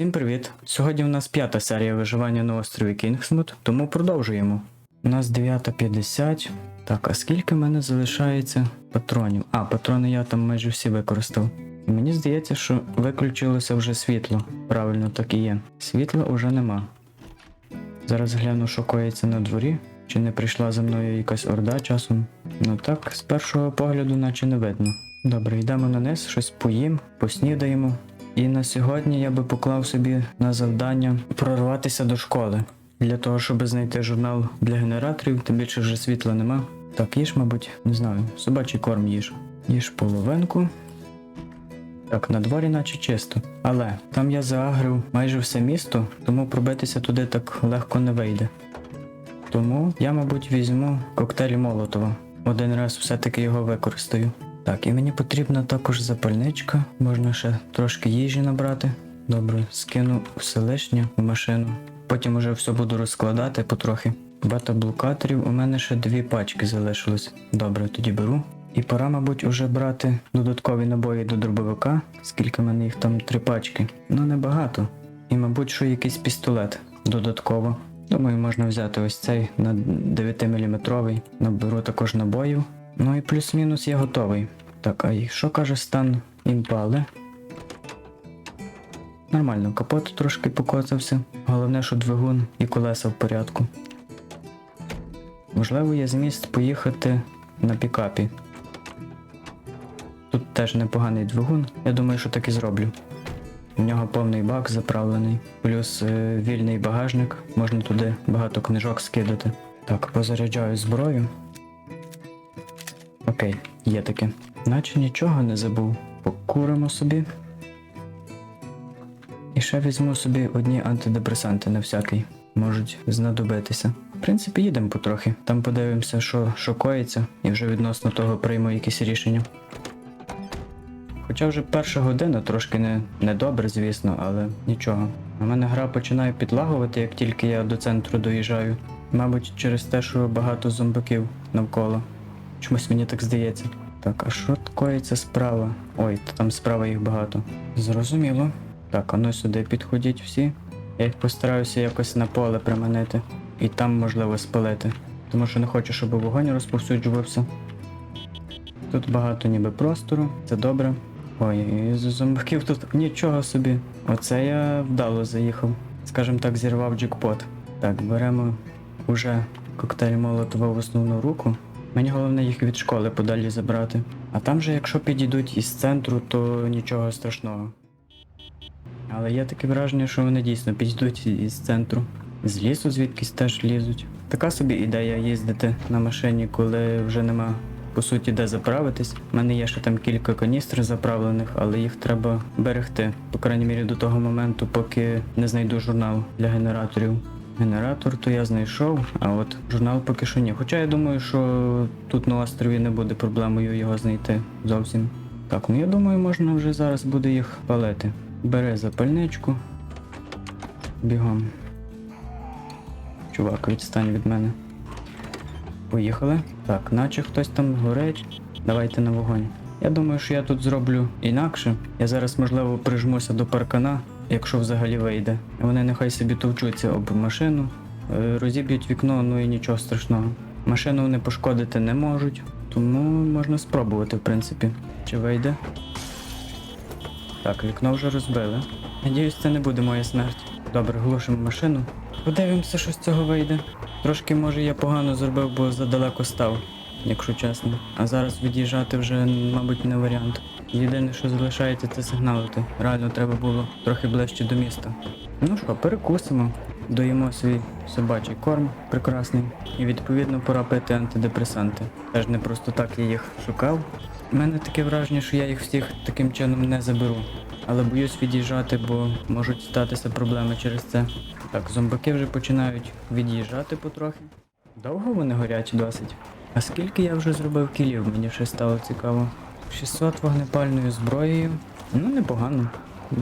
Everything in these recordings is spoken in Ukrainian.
Усім привіт! Сьогодні в нас п'ята серія виживання на острові Кінгсмут, тому продовжуємо. У нас 9.50. Так, а скільки в мене залишається патронів? А, патрони я там майже всі використав. Мені здається, що виключилося вже світло. Правильно, так і є. Світла уже нема. Зараз гляну, що коїться на дворі. Чи не прийшла за мною якась орда часом? Ну так, з першого погляду, наче не видно. Добре, йдемо на низ, щось поїм, поснідаємо. І на сьогодні я би поклав собі на завдання прорватися до школи. Для того, щоб знайти журнал для генераторів, тим більше вже світла нема. Так, їж, мабуть, не знаю, собачий корм їж. Їж половинку. Так, на дворі наче чисто. Але там я заагрив майже все місто, тому пробитися туди так легко не вийде. Тому я, мабуть, візьму коктейль Молотова. Один раз все-таки його використаю. Так, і мені потрібна також запальничка. Можна ще трошки їжі набрати. Добре, скину все лишнє в машину. Потім уже все буду розкладати потрохи. Бета-блокаторів у мене ще дві пачки залишилось. Добре, тоді беру. І пора, мабуть, уже брати додаткові набої до дробовика, скільки в мене їх там три пачки. Ну небагато. І, мабуть, що якийсь пістолет додатково. Думаю, можна взяти ось цей на 9-мм. Наберу також набоїв. Ну і плюс-мінус я готовий. Так, а що каже стан імпали? Нормально, капот трошки покоцався. Головне, що двигун і колеса в порядку. Можливо, є зміст поїхати на пікапі. Тут теж непоганий двигун, я думаю, що так і зроблю. У нього повний бак заправлений, плюс е, вільний багажник, можна туди багато книжок скидати. Так, позаряджаю зброю. Окей, є таке. Наче нічого не забув. Покуримо собі. І ще візьму собі одні антидепресанти на всякий. Можуть знадобитися. В принципі, їдемо потрохи. Там подивимося, що, коїться, і вже відносно того прийму якісь рішення. Хоча вже перша година трошки не, не добре, звісно, але нічого. У мене гра починає підлагувати, як тільки я до центру доїжджаю. Мабуть, через те, що багато зомбаків навколо. Чомусь мені так здається. Так, а що коїться справа? Ой, там справа їх багато. Зрозуміло. Так, а ну сюди підходіть всі. Я їх постараюся якось на поле приманити. І там можливо спалити. Тому що не хочу, щоб вогонь розповсюджувався. Тут багато ніби простору, це добре. Ой, з зомбаків тут нічого собі. Оце я вдало заїхав. Скажем так, зірвав джекпот. Так, беремо уже коктейль Молотова в основну руку. Мені головне їх від школи подалі забрати. А там же, якщо підійдуть із центру, то нічого страшного. Але є таке враження, що вони дійсно підійдуть із центру. З лісу звідкись теж лізуть. Така собі ідея їздити на машині, коли вже нема по суті де заправитись. У мене є ще там кілька каністр заправлених, але їх треба берегти. По крайній мірі до того моменту, поки не знайду журнал для генераторів. Генератор то я знайшов, а от журнал поки що ні. Хоча я думаю, що тут на острові не буде проблемою його знайти зовсім. Так, ну я думаю, можна вже зараз буде їх палити. Бери запальничку. Бігом. Чувак, відстань від мене. Поїхали. Так, наче хтось там горить. Давайте на вогонь. Я думаю, що я тут зроблю інакше. Я зараз, можливо, прижмуся до паркана, якщо взагалі вийде. Вони нехай собі товчуться об машину, е, розіб'ють вікно, ну і нічого страшного. Машину вони пошкодити не можуть, тому можна спробувати, в принципі. Чи вийде? Так, вікно вже розбили. Надіюсь, це не буде моя смерть. Добре, глушимо машину. Подивимося, що з цього вийде. Трошки, може, я погано зробив, бо задалеко став, якщо чесно. А зараз від'їжджати вже, мабуть, не варіант. Єдине, що залишається, це сигналити. Реально треба було трохи ближче до міста. Ну що, перекусимо, доїмо свій собачий корм прекрасний. І відповідно пора пити антидепресанти. Теж не просто так я їх шукав. У мене таке враження, що я їх всіх таким чином не заберу. Але боюсь від'їжджати, бо можуть статися проблеми через це. Так, зомбаки вже починають від'їжджати потрохи. Довго вони горять досить. А скільки я вже зробив кілів, мені ще стало цікаво. 600 вогнепальною зброєю. Ну, непогано.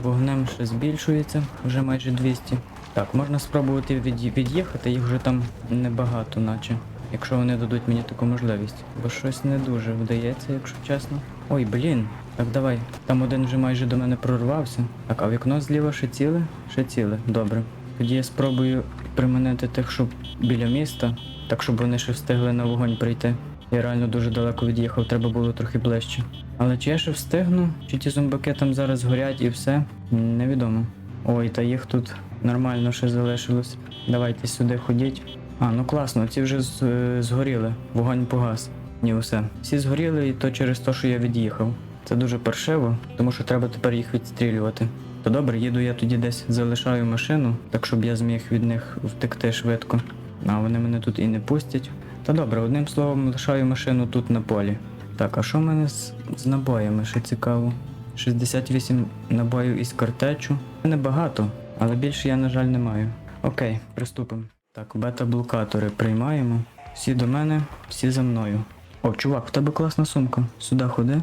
Вогнем ще збільшується, вже майже 200. Так, можна спробувати від'ї- від'їхати, їх вже там небагато, наче. Якщо вони дадуть мені таку можливість. Бо щось не дуже вдається, якщо чесно. Ой, блін, Так, давай. Там один вже майже до мене прорвався. Так, а вікно зліва ще ціле? Ще ціле. Добре. Тоді я спробую приманити тих, що біля міста, так щоб вони ще встигли на вогонь прийти. Я реально дуже далеко від'їхав, треба було трохи ближче. Але чи я ще встигну? Чи ті зомбаки там зараз горять і все? Невідомо. Ой, та їх тут нормально ще залишилось. Давайте сюди ходіть. А, ну класно, ці вже з- е, згоріли. Вогонь погас. Ні, усе. Всі згоріли, і то через те, що я від'їхав. Це дуже паршиво, тому що треба тепер їх відстрілювати. То добре, їду я тоді десь залишаю машину, так щоб я зміг від них втекти швидко. А вони мене тут і не пустять. Та добре, одним словом, лишаю машину тут на полі. Так, а що в мене з, з набоями? Ще цікаво. 68 набоїв із картечу. Небагато, але більше я, на жаль, не маю. Окей, приступимо. Так, бета-блокатори приймаємо. Всі до мене, всі за мною. О, чувак, в тебе класна сумка. Сюди ходи.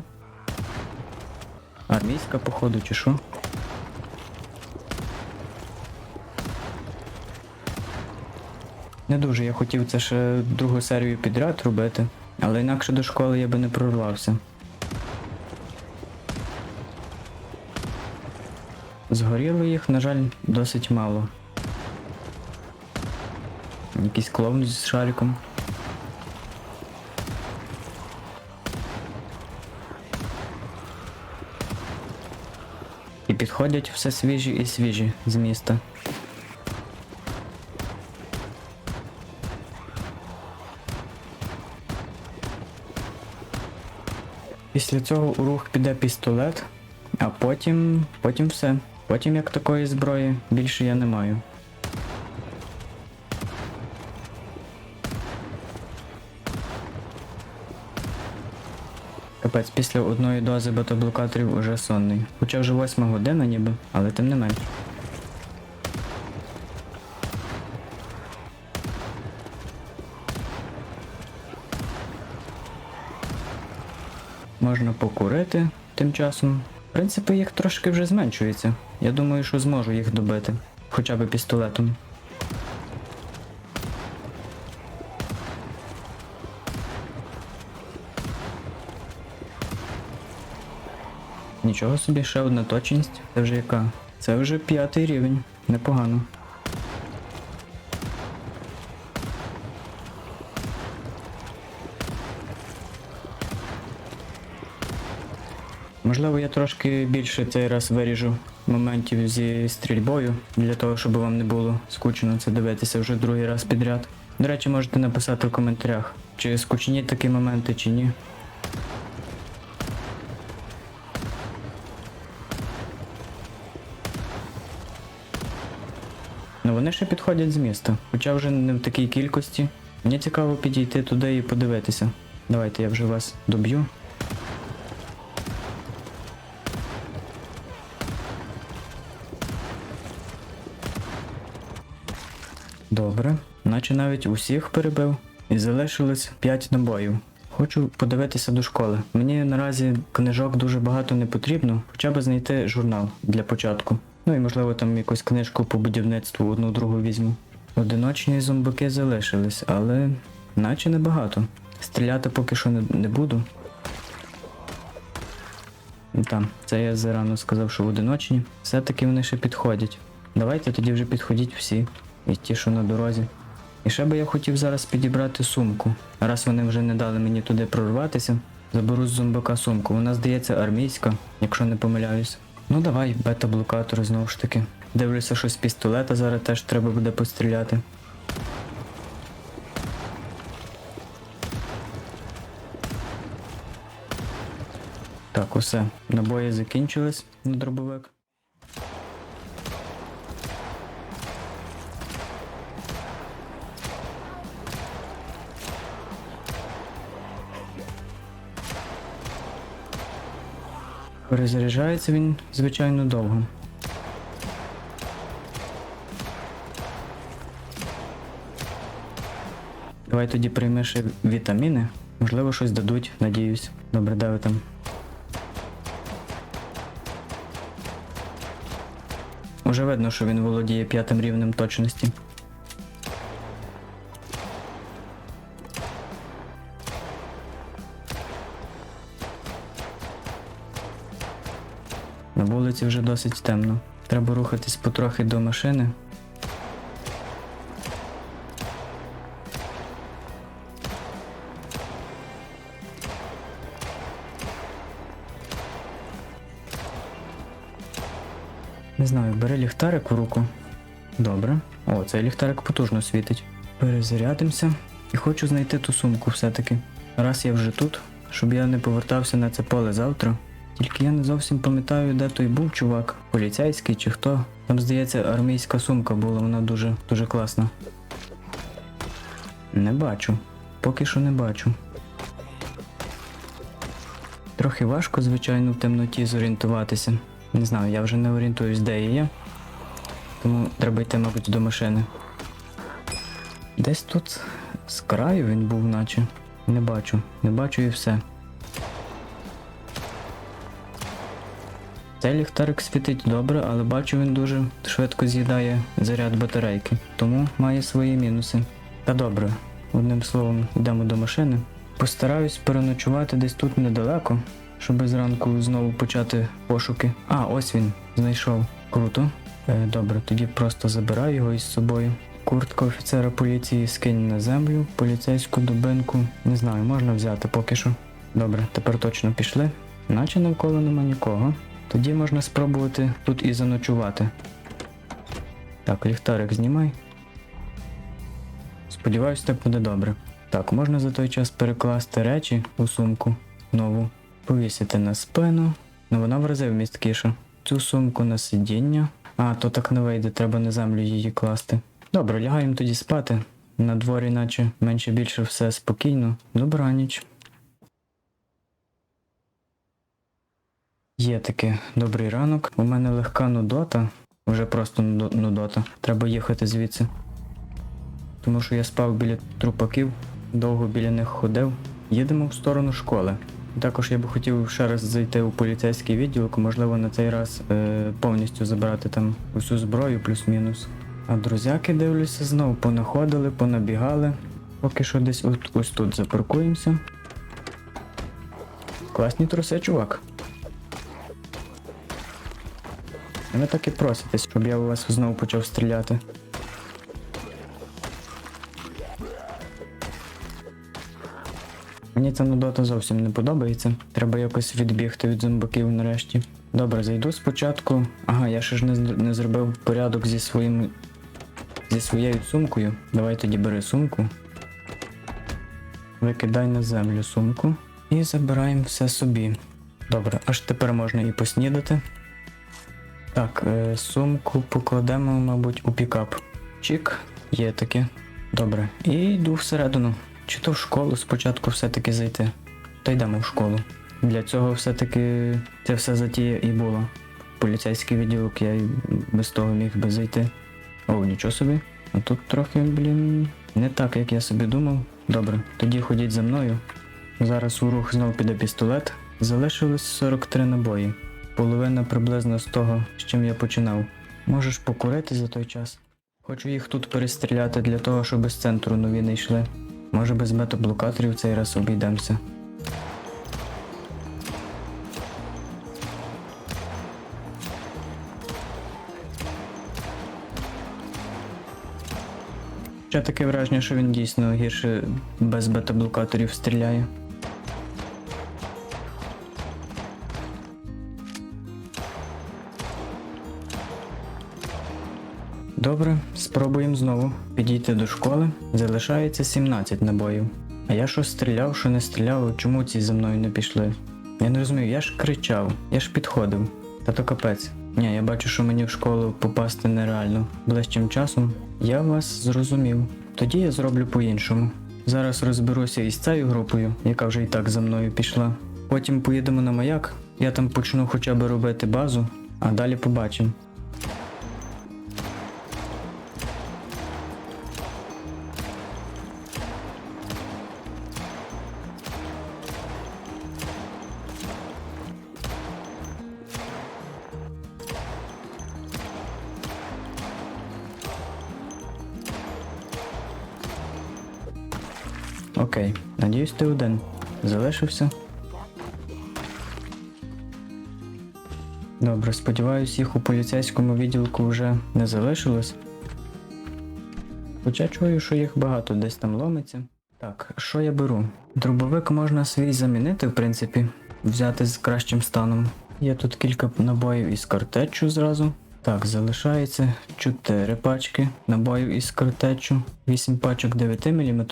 Армійська, походу, чи що? Не дуже я хотів це ще другу серію підряд робити, але інакше до школи я би не прорвався. Згоріло їх, на жаль, досить мало. Якийсь клоун з шариком. І підходять все свіжі і свіжі з міста. Після цього у рух піде пістолет, а потім. потім все. Потім як такої зброї більше я не маю. Капець, після одної дози бета-блокаторів уже сонний. Хоча вже восьма година ніби, але тим не менш. Можна покурити тим часом. В принципі, їх трошки вже зменшується. Я думаю, що зможу їх добити. Хоча б пістолетом. Нічого собі, ще одна точність. Це вже яка? Це вже п'ятий рівень. Непогано. Можливо, я трошки більше цей раз виріжу моментів зі стрільбою, для того, щоб вам не було скучно це дивитися вже другий раз підряд. До речі, можете написати в коментарях, чи скучні такі моменти, чи ні. Ну вони ще підходять з міста, хоча вже не в такій кількості. Мені цікаво підійти туди і подивитися. Давайте я вже вас доб'ю. Наче навіть усіх перебив. І залишилось 5 набоїв. Хочу подивитися до школи. Мені наразі книжок дуже багато не потрібно, хоча б знайти журнал для початку. Ну і можливо там якусь книжку по будівництву одну другу візьму. Одиночні зомбаки залишились, але наче небагато. Стріляти поки що не, не буду. Там, це я зарано сказав, що в одиночні. Все-таки вони ще підходять. Давайте тоді вже підходіть всі. І ті, що на дорозі. І ще би я хотів зараз підібрати сумку. Раз вони вже не дали мені туди прорватися, заберу з зомбака сумку. Вона здається армійська, якщо не помиляюсь. Ну давай, бета-блокатор знову ж таки. Дивлюся, що з пістолета зараз теж треба буде постріляти. Так, усе. Набої закінчились на дробовик. Перезаряджається він, звичайно, довго. Давай тоді прийми ще вітаміни. Можливо, щось дадуть, надіюсь. Добре, де ви там? Уже видно, що він володіє п'ятим рівнем точності. Вулиці вже досить темно. Треба рухатись потрохи до машини. Не знаю, бери ліхтарик в руку. Добре. О, цей ліхтарик потужно світить. Перезарядимося. І хочу знайти ту сумку все-таки. Раз я вже тут, щоб я не повертався на це поле завтра. Тільки я не зовсім пам'ятаю, де той був чувак, поліцейський чи хто. Там, здається, армійська сумка була, вона дуже, дуже класна. Не бачу. Поки що не бачу. Трохи важко, звичайно, в темноті зорієнтуватися. Не знаю, я вже не орієнтуюсь, де я є. Тому треба йти, мабуть, до машини. Десь тут з краю він був, наче. Не бачу, не бачу і все. Цей ліхтарик світить добре, але бачу він дуже швидко з'їдає заряд батарейки, тому має свої мінуси. Та добре, одним словом, йдемо до машини. Постараюсь переночувати десь тут недалеко, щоб зранку знову почати пошуки. А, ось він, знайшов. Круто. Е, добре, тоді просто забираю його із собою. Куртка офіцера поліції скинь на землю, поліцейську дубинку. Не знаю, можна взяти поки що. Добре, тепер точно пішли. Наче навколо нема нікого. Тоді можна спробувати тут і заночувати. Так, ліхтарик знімай. Сподіваюсь, так буде добре. Так, можна за той час перекласти речі у сумку нову, повісити на спину. Ну вона в рази вмісткіша. Цю сумку на сидіння. А, то так не вийде, треба на землю її класти. Добре, лягаємо тоді спати. На дворі, наче менше більше все спокійно. Добраніч. Є таке добрий ранок. У мене легка нудота. Вже просто нудота. Треба їхати звідси. Тому що я спав біля трупаків, довго біля них ходив. Їдемо в сторону школи. Також я би хотів ще раз зайти у поліцейський відділок, можливо, на цей раз е, повністю забрати там усю зброю плюс-мінус. А друзяки, дивлюся, знову понаходили, понабігали. Поки що десь от, ось тут запаркуємося. Класні труси, чувак. Ви так і проситесь, щоб я у вас знову почав стріляти. Мені ця нудота зовсім не подобається. Треба якось відбігти від зомбаків нарешті. Добре, зайду спочатку. Ага, я ще ж не, не зробив порядок зі своїм. зі своєю сумкою. Давай тоді бери сумку. Викидай на землю сумку. І забираємо все собі. Добре, аж тепер можна і поснідати. Так, е, сумку покладемо, мабуть, у пікап. Чік, є таке. Добре. І йду всередину. Чи то в школу спочатку все-таки зайти. Та йдемо в школу. Для цього все-таки це все затія і було. Поліцейський відділок я без того міг би зайти. О, нічого собі. А тут трохи, блін, не так, як я собі думав. Добре, тоді ходіть за мною. Зараз у рух знов піде пістолет. Залишилось 43 набої. Половина приблизно з того, з чим я починав. Можеш покурити за той час. Хочу їх тут перестріляти для того, щоб з центру нові не йшли. Може без метаблокаторів цей раз обійдемося. Ще таке враження, що він дійсно гірше без бета-блокаторів стріляє. Добре, спробуємо знову підійти до школи. Залишається 17 набоїв. А я що стріляв, що не стріляв, чому ці за мною не пішли? Я не розумію, я ж кричав, я ж підходив. Та то капець. Ні, я бачу, що мені в школу попасти нереально. Ближчим часом я вас зрозумів. Тоді я зроблю по-іншому. Зараз розберуся із цією групою, яка вже і так за мною пішла. Потім поїдемо на маяк, я там почну хоча б робити базу, а далі побачимо. Ти один. Залишився. Добре, сподіваюсь, їх у поліцейському відділку вже не залишилось. Хоча чую, що їх багато десь там ломиться. Так, що я беру? Дробовик можна свій замінити, в принципі, взяти з кращим станом. Є тут кілька набоїв із картечу зразу. Так, залишається 4 пачки набоїв із картечу, 8 пачок 9 мм.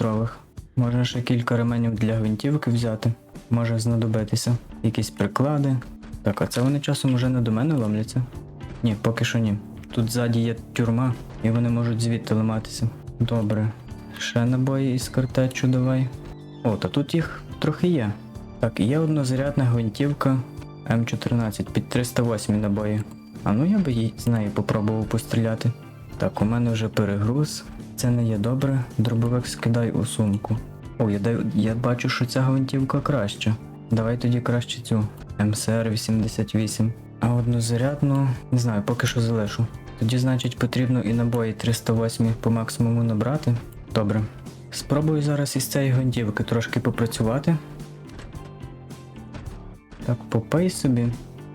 Можна ще кілька ременів для гвинтівки взяти. Може знадобитися. Якісь приклади. Так, а це вони часом уже не до мене ломляться? Ні, поки що ні. Тут ззаді є тюрма, і вони можуть звідти ламатися. Добре. Ще набої із картечу давай. О, та тут їх трохи є. Так, є однозарядна гвинтівка М14 під 308 набої. А ну я би з неї попробував постріляти. Так, у мене вже перегруз. Це не є добре. Дробовик скидай у сумку. О, я, я бачу, що ця гвинтівка краща. Давай тоді краще цю. МСР 88. А однозарядну, не знаю, поки що залишу. Тоді, значить, потрібно і набої 308 по максимуму набрати. Добре. Спробую зараз із цієї гвинтівки трошки попрацювати. Так, попий собі.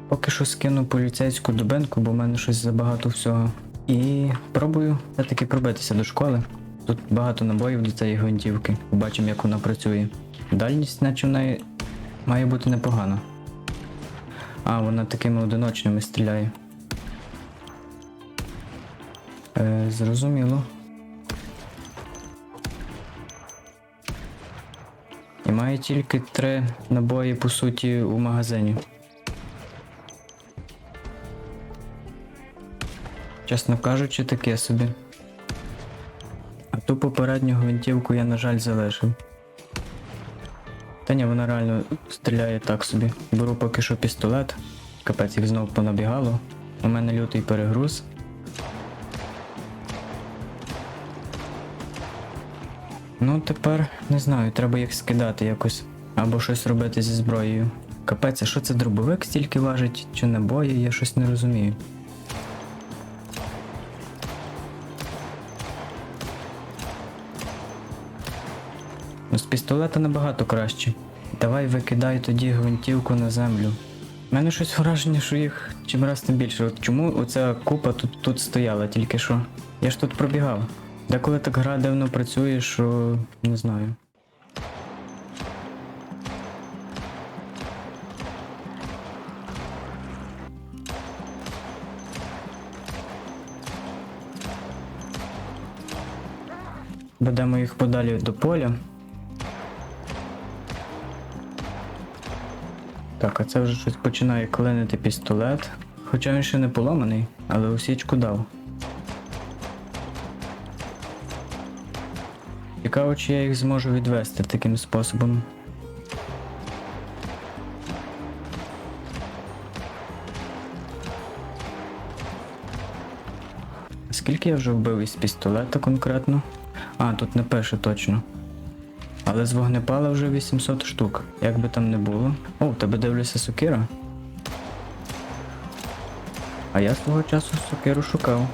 Поки що скину поліцейську дубенку, бо в мене щось забагато всього. І пробую все-таки пробитися до школи. Тут багато набоїв до цієї гвинтівки. Побачимо, як вона працює. Дальність, наче в неї має бути непогана. А, вона такими одиночними стріляє. Е, зрозуміло. І має тільки три набої, по суті, у магазині. Чесно кажучи, таке собі. А ту попередню гвинтівку я, на жаль, залишив. Та ні, вона реально стріляє так собі. Беру поки що пістолет. Капець їх знов понабігало. У мене лютий перегруз. Ну, тепер не знаю, треба їх скидати якось. Або щось робити зі зброєю. Капець, а що це дробовик стільки важить, чи набої, я щось не розумію. З пістолета набагато краще. Давай викидай тоді гвинтівку на землю. У мене щось враження, що їх чим раз тим більше. От чому оця купа тут, тут стояла тільки що? Я ж тут пробігав. Деколи так гра давно працює, що не знаю. Ведемо їх подалі до поля. Так, а це вже щось починає клинити пістолет. Хоча він ще не поламаний, але осічку дав. Цікаво, чи я їх зможу відвести таким способом. Скільки я вже вбив із пістолета конкретно? А, тут не пише точно. Але з вогнепала вже 800 штук. Як би там не було. О, тебе дивлюся сокира. А я свого часу сокиру шукав.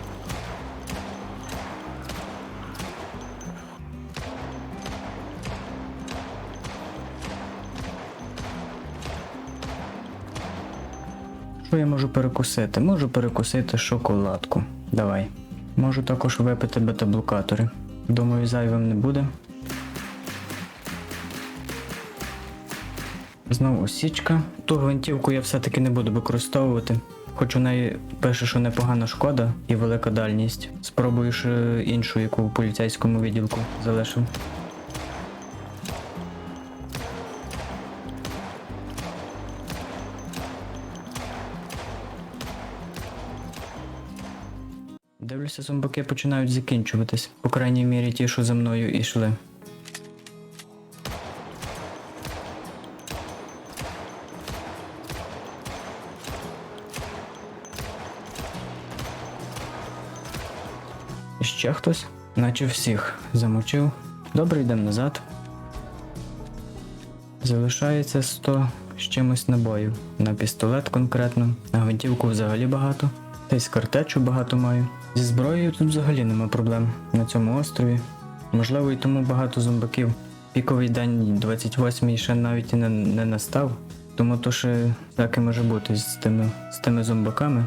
Що я можу перекусити? Можу перекусити шоколадку. Давай. Можу також випити бета-блокатори. Думаю, зайвим не буде. Знову осічка. Ту гвинтівку я все-таки не буду використовувати. Хоч у неї пише, що непогана шкода і велика дальність. Спробую ще іншу, яку в поліцейському відділку залишив. Дивлюся, зомбаки починають закінчуватись. По крайній мірі ті, що за мною ішли. Ще хтось? Наче всіх замочив. Добре, йдемо назад. Залишається 100 з чимось набоїв. На пістолет конкретно, на гвинтівку взагалі багато. Та й з картечу багато маю. Зі зброєю тут взагалі нема проблем на цьому острові. Можливо, і тому багато зомбаків. Піковий день 28-й ще навіть і не, не настав. Тому то ще всяке може бути з тими, з тими зомбаками.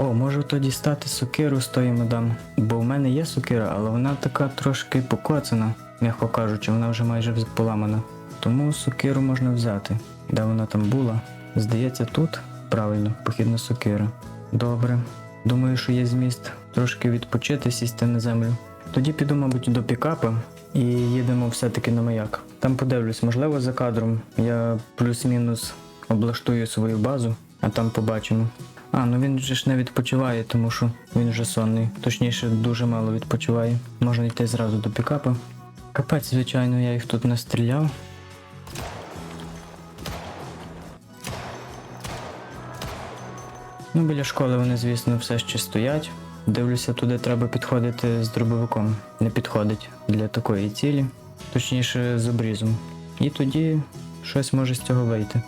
О, можу тоді стати сокиру з тої мадам. Бо в мене є сокира, але вона така трошки покоцана, м'яко кажучи, вона вже майже поламана. Тому сокиру можна взяти. Де вона там була? Здається, тут правильно, похідна сокира. Добре. Думаю, що є зміст трошки відпочити, сісти на землю. Тоді піду, мабуть, до пікапа і їдемо все-таки на маяк. Там подивлюсь, можливо, за кадром я плюс-мінус облаштую свою базу, а там побачимо. А, ну він же ж не відпочиває, тому що він вже сонний. Точніше, дуже мало відпочиває. Можна йти зразу до пікапа. Капець, звичайно, я їх тут настріляв. Ну, біля школи вони, звісно, все ще стоять. Дивлюся, туди треба підходити з дробовиком. Не підходить для такої цілі, точніше з обрізом. І тоді щось може з цього вийти.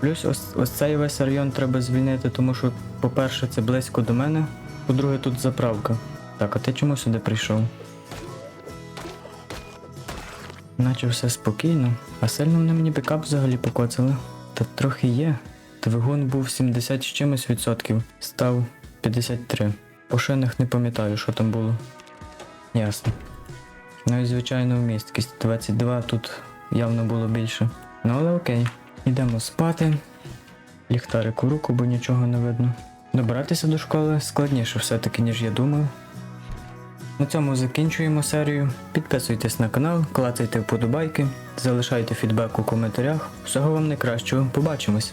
Плюс ось, ось цей весь район треба звільнити, тому що, по-перше, це близько до мене, по-друге, тут заправка. Так, а ти чому сюди прийшов? Наче все спокійно, а сильно вони мені пікап взагалі покоцали. Та трохи є. Двигун був 70 з чимось відсотків, став 53. По шинах не пам'ятаю, що там було. Ясно. Ну і звичайно вмісткість 22 тут явно було більше. Ну але окей. Йдемо спати. Ліхтарик у руку, бо нічого не видно. Добиратися до школи складніше все-таки, ніж я думав. На цьому закінчуємо серію. Підписуйтесь на канал, клацайте вподобайки, залишайте фідбек у коментарях. Всього вам найкращого, побачимось!